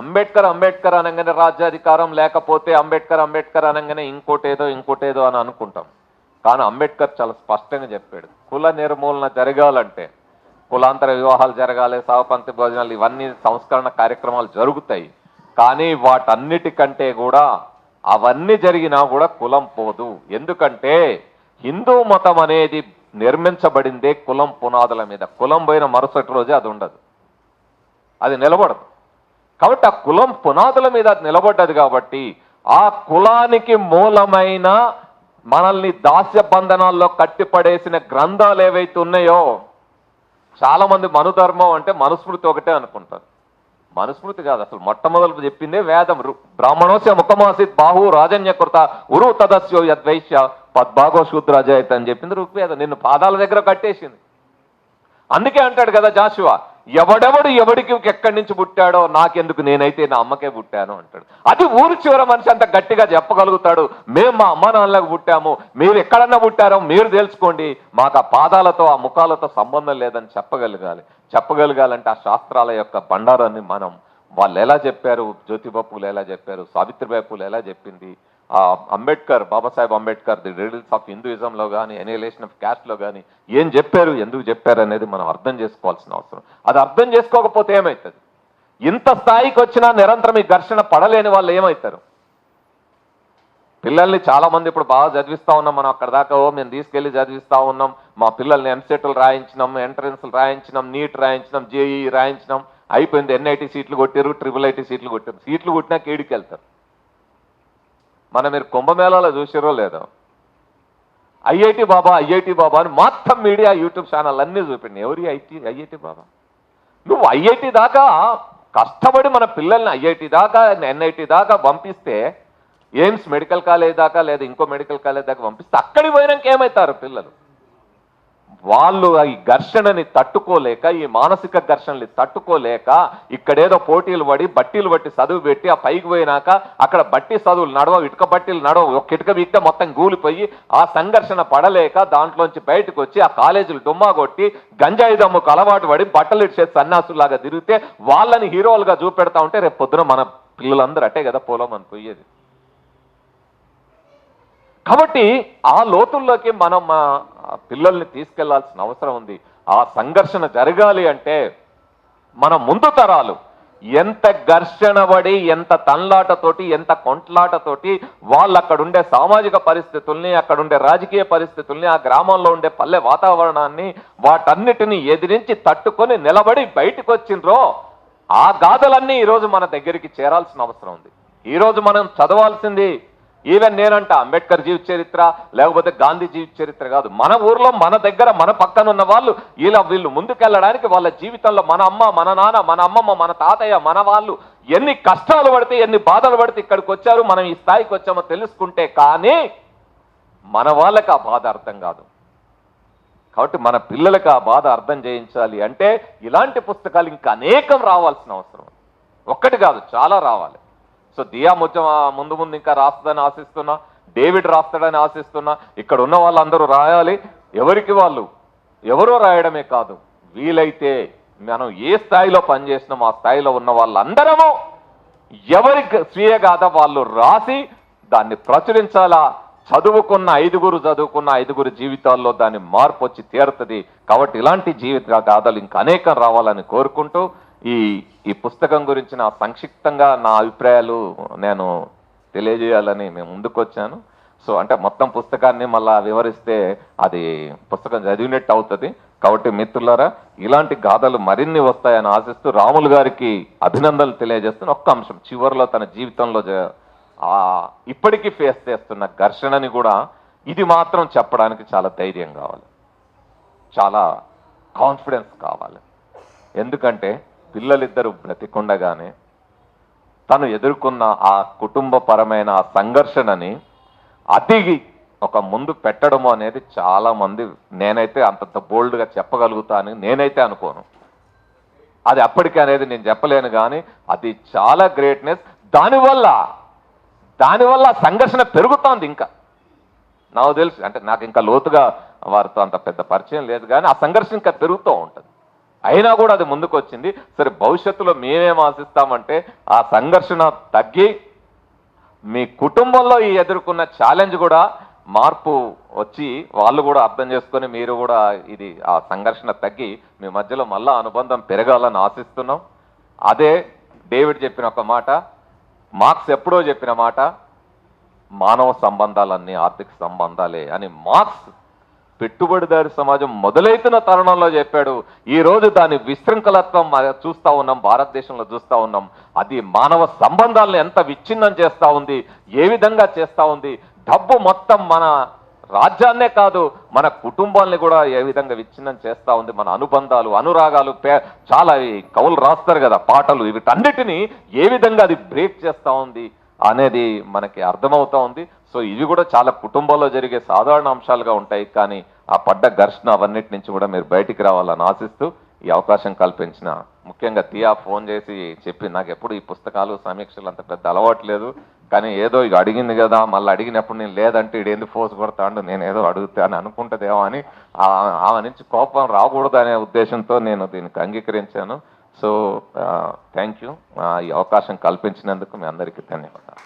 అంబేద్కర్ అంబేద్కర్ అనగానే రాజ్యాధికారం లేకపోతే అంబేద్కర్ అంబేద్కర్ అనగానే ఇంకోటేదో ఇంకోటేదో అని అనుకుంటాం. కానీ అంబేద్కర్ చాలా స్పష్టంగా చెప్పాడు. కుల నిర్మూలన జరగాలంటే కులాంతర వివాహాలు జరగాలి సహపంక్తి భోజనాలు ఇవన్నీ సంస్కరణ కార్యక్రమాలు జరుగుతాయి. కానీ వాటన్నిటికంటే కూడా అవన్నీ జరిగినా కూడా కులం పోదు. ఎందుకంటే హిందూ మతం అనేది నిర్మించబడిందే కులం పునాదుల మీద. కులం పోయిన మరుసటి రోజే అది ఉండదు. అది నిలబడదు. కాబట్టి ఆ కులం పునాదుల మీద అది నిలబడ్డది కాబట్టి ఆ కులానికి మూలమైన మనల్ని దాస్య బంధనాల్లో కట్టిపడేసిన గ్రంథాలు ఏవైతే ఉన్నాయో చాలామంది మనుధర్మం అంటే మనుస్మృతి ఒకటే అనుకుంటారు. మనుస్మృతి కాదు అసలు మొట్టమొదలు చెప్పిందే వేదం. రు- బ్రాహ్మణోస్య ముఖమాసిత్ బాహు రాజన్యకృత ఉరు తదస్యో యద్వైశ్య పద్భాగో శూద్రాజయత్ అని చెప్పింది ఋగ్వేదం. నిన్ను పాదాల దగ్గర కట్టేసింది. అందుకే అంటాడు కదా జాషువా ఎవడెవడు ఎవడికి ఎక్కడి నుంచి పుట్టాడో నాకెందుకు నేనైతే నా అమ్మకే పుట్టాను అంటాడు. అది ఊరు చివర మనిషి అంత గట్టిగా చెప్పగలుగుతాడు. మేము మా అమ్మ నాన్నలకు పుట్టాము. మీరు ఎక్కడన్నా పుట్టారో మీరు తెలుసుకోండి. మాకు ఆ పాదాలతో ఆ ముఖాలతో సంబంధం లేదని చెప్పగలగాలి. చెప్పగలగాలంటే ఆ శాస్త్రాల యొక్క బండారాన్ని మనం వాళ్ళు ఎలా చెప్పారు? జ్యోతిబాపులు ఎలా చెప్పారు? సావిత్రిబాయి పూలు ఎలా చెప్పింది? Ambedkar Babasaheb Ambedkar the riddles of హిందూయిజంలో కానీ ఎనిలేషన్ ఆఫ్ క్యాస్ట్లో కానీ ఏం చెప్పారు ఎందుకు చెప్పారు అనేది మనం అర్థం చేసుకోవాల్సిన అవసరం. అది అర్థం చేసుకోకపోతే ఏమవుతుంది ఇంత స్థాయికి వచ్చినా నిరంతరం ఈ ఘర్షణ పడలేని వాళ్ళు ఏమవుతారు పిల్లల్ని చాలా మంది ఇప్పుడు బాగా చదివిస్తా ఉన్నాం మనం అక్కడ దాకా మేము తీసుకెళ్ళి చదివిస్తా ఉన్నాం మా పిల్లల్ని ఎంసెట్లు రాయించినాం ఎంట్రన్స్లు రాయించినాం నీట్ రాయించినాం జేఈ రాయించినాం అయిపోయింది ఎన్ఐటి సీట్లు కొట్టారు ట్రిపుల్ ఐటీ సీట్లు కొట్టారు సీట్లు కొట్టినా కేడికి వెళ్తారు మనం మీరు కుంభమేళాలో చూసారో లేదో? ఐఐటి బాబా ఐఐటి బాబా అని మొత్తం మీడియా యూట్యూబ్ ఛానల్ అన్నీ చూపిండి. ఎవరి ఐటీ ఐఐటి బాబా? నువ్వు ఐఐటి దాకా కష్టపడి మన పిల్లల్ని ఐఐటి దాకా ఎన్ఐటి దాకా పంపిస్తే ఎయిమ్స్ మెడికల్ కాలేజ్ దాకా లేదా ఇంకో మెడికల్ కాలేజ్ దాకా పంపిస్తే అక్కడికి పోయినాక ఏమవుతారు పిల్లలు? వాళ్ళు ఈ ఘర్షణని తట్టుకోలేక ఈ మానసిక ఘర్షణని తట్టుకోలేక ఇక్కడేదో పోటీలు పడి బట్టీలు బట్టి చదువు పెట్టి ఆ పైకి పోయినాక అక్కడ బట్టి చదువులు నడవ ఇటుక బట్టీలు నడవ ఒక ఇటుక వీక్తే మొత్తం గూలిపోయి ఆ సంఘర్షణ పడలేక దాంట్లోంచి బయటకు వచ్చి ఆ కాలేజీలు డుమ్మా కొట్టి గంజాయి దమ్ముకు అలవాటు పడి బట్టలు ఇచ్చే సన్యాసులాగా తిరిగితే వాళ్ళని హీరోలుగా చూపెడతా ఉంటే రేపు పొద్దున మన పిల్లలందరూ అట్టే కదా పోలం అని పోయేది కాబట్టి ఆ లోతుల్లోకి మనం పిల్లల్ని తీసుకెళ్ళాల్సిన అవసరం ఉంది. ఆ సంఘర్షణ జరగాలి అంటే మన ముందు తరాలు ఎంత ఘర్షణ పడి ఎంత తన్లాటతోటి ఎంత కొంట్లాటతోటి వాళ్ళు అక్కడుండే సామాజిక పరిస్థితుల్ని అక్కడుండే రాజకీయ పరిస్థితుల్ని ఆ గ్రామంలో ఉండే పల్లె వాతావరణాన్ని వాటన్నిటిని ఎదిరించి తట్టుకొని నిలబడి బయటకు వచ్చిండ్రో ఆ గాథలన్నీ ఈరోజు మన దగ్గరికి చేరాల్సిన అవసరం ఉంది. ఈరోజు మనం చదవాల్సింది ఈవెన్ నేనంట అంబేద్కర్ జీవిత చరిత్ర లేకపోతే గాంధీ జీవిత చరిత్ర కాదు. మన ఊర్లో మన దగ్గర మన పక్కన ఉన్న వాళ్ళు ఇలా వీళ్ళు ముందుకెళ్ళడానికి వాళ్ళ జీవితంలో మన అమ్మ మన నాన్న మన అమ్మమ్మ మన తాతయ్య మన వాళ్ళు ఎన్ని కష్టాలు పడితే ఎన్ని బాధలు పడితే ఇక్కడికి వచ్చారు మనం ఈ స్థాయికి వచ్చామో తెలుసుకుంటే కానీ మన వాళ్ళకి ఆ బాధ అర్థం కాదు. కాబట్టి మన పిల్లలకు ఆ బాధ అర్థం చేయించాలి అంటే ఇలాంటి పుస్తకాలు ఇంకా అనేకం రావాల్సిన అవసరం. ఒక్కటి కాదు చాలా రావాలి. సో దియా ముచ్చం ముందు ముందు ఇంకా రాస్తుందని ఆశిస్తున్నా డేవిడ్ రాస్తాడని ఆశిస్తున్నా ఇక్కడ ఉన్న వాళ్ళందరూ రాయాలి. ఎవరికి వాళ్ళు? ఎవరో రాయడమే కాదు వీలైతే మనం ఏ స్థాయిలో పనిచేసినామో ఆ స్థాయిలో ఉన్న వాళ్ళందరము ఎవరి స్వీయ గాథ వాళ్ళు రాసి దాన్ని ప్రచురించాలా? చదువుకున్న ఐదుగురు చదువుకున్న ఐదుగురు జీవితాల్లో దాని మార్పు వచ్చి తీరుతుంది. కాబట్టి ఇలాంటి జీవిత గాథలు ఇంకా అనేకం రావాలని కోరుకుంటూ ఈ ఈ పుస్తకం గురించి నా సంక్షిప్తంగా నా అభిప్రాయాలు నేను తెలియజేయాలని మేము ముందుకొచ్చాను. సో అంటే మొత్తం పుస్తకాన్ని మళ్ళా వివరిస్తే అది పుస్తకం చదివినట్టు అవుతుంది. కాబట్టి మిత్రులారా ఇలాంటి గాథలు మరిన్ని వస్తాయని ఆశిస్తూ రాములు గారికి అభినందనలు తెలియజేస్తున్న ఒక్క అంశం. చివరిలో తన జీవితంలో ఇప్పటికీ ఫేస్ చేస్తున్న ఘర్షణని కూడా ఇది మాత్రం చెప్పడానికి చాలా ధైర్యం కావాలి. చాలా కాన్ఫిడెన్స్ కావాలి. ఎందుకంటే పిల్లలిద్దరూ బ్రతికుండగానే తను ఎదుర్కొన్న ఆ కుటుంబపరమైన ఆ సంఘర్షణని అతిగి ఒక ముందు పెట్టడము అనేది చాలామంది నేనైతే అంతంత బోల్డ్గా చెప్పగలుగుతాను నేనైతే అనుకోను. అది అప్పటికీ అనేది నేను చెప్పలేను కానీ అది చాలా గ్రేట్నెస్. దానివల్ల దానివల్ల సంఘర్షణ పెరుగుతోంది ఇంకా. నాకు తెలుసు అంటే నాకు ఇంకా లోతుగా వారితో అంత పెద్ద పరిచయం లేదు కానీ ఆ సంఘర్షణ ఇంకా పెరుగుతూ ఉంటుంది. అయినా కూడా అది ముందుకు వచ్చింది సరే భవిష్యత్తులో మేమేం ఆశిస్తామంటే ఆ సంఘర్షణ తగ్గి మీ కుటుంబంలో ఈ ఎదుర్కొన్న ఛాలెంజ్ కూడా మార్పు వచ్చి వాళ్ళు కూడా అర్థం చేసుకొని మీరు కూడా ఇది ఆ సంఘర్షణ తగ్గి మీ మధ్యలో మళ్ళా అనుబంధం పెరగాలని ఆశిస్తున్నాం. అదే డేవిడ్ చెప్పిన ఒక మాట మార్క్స్ ఎప్పుడో చెప్పిన మాట మానవ సంబంధాలన్నీ ఆర్థిక సంబంధాలే అని మార్క్స్ పెట్టుబడిదారి సమాజం మొదలైతున్న తరుణంలో చెప్పాడు ఈ రోజు దాని విశృంఖలత్వం చూస్తూ చూస్తా ఉన్నాం భారతదేశంలో చూస్తా ఉన్నాం. అది మానవ సంబంధాలను ఎంత విచ్ఛిన్నం చేస్తూ ఉంది ఏ విధంగా చేస్తూ ఉంది డబ్బు మొత్తం మన రాజ్యాన్నే కాదు మన కుటుంబాన్ని కూడా ఏ విధంగా విచ్ఛిన్నం చేస్తూ ఉంది మన అనుబంధాలు అనురాగాలు పే చాలా కవులు రాస్తారు కదా పాటలు వీటన్నిటినీ ఏ విధంగా అది బ్రేక్ చేస్తూ ఉంది అనేది మనకి అర్థమవుతా ఉంది. సో ఇవి కూడా చాలా కుటుంబంలో జరిగే సాధారణ అంశాలుగా ఉంటాయి. కానీ ఆ పడ్డ ఘర్షణ అవన్నిటి నుంచి కూడా మీరు బయటికి రావాలని ఆశిస్తూ ఈ అవకాశం కల్పించిన ముఖ్యంగా తియా ఫోన్ చేసి చెప్పి నాకు ఎప్పుడు ఈ పుస్తకాలు సమీక్షలు అంత పెద్ద అలవాటు లేదు. కానీ ఏదో ఇక అడిగింది కదా మళ్ళీ అడిగినప్పుడు నేను లేదంటే ఇడేంది ఫోర్స్ కొడతాడు నేను ఏదో అడుగుతా అని అని ఆమె నుంచి కోపం రాకూడదు అనే ఉద్దేశంతో నేను దీనికి అంగీకరించాను. సో థ్యాంక్ యూ ఈ అవకాశం కల్పించినందుకు మీ అందరికీ ధన్యవాదాలు.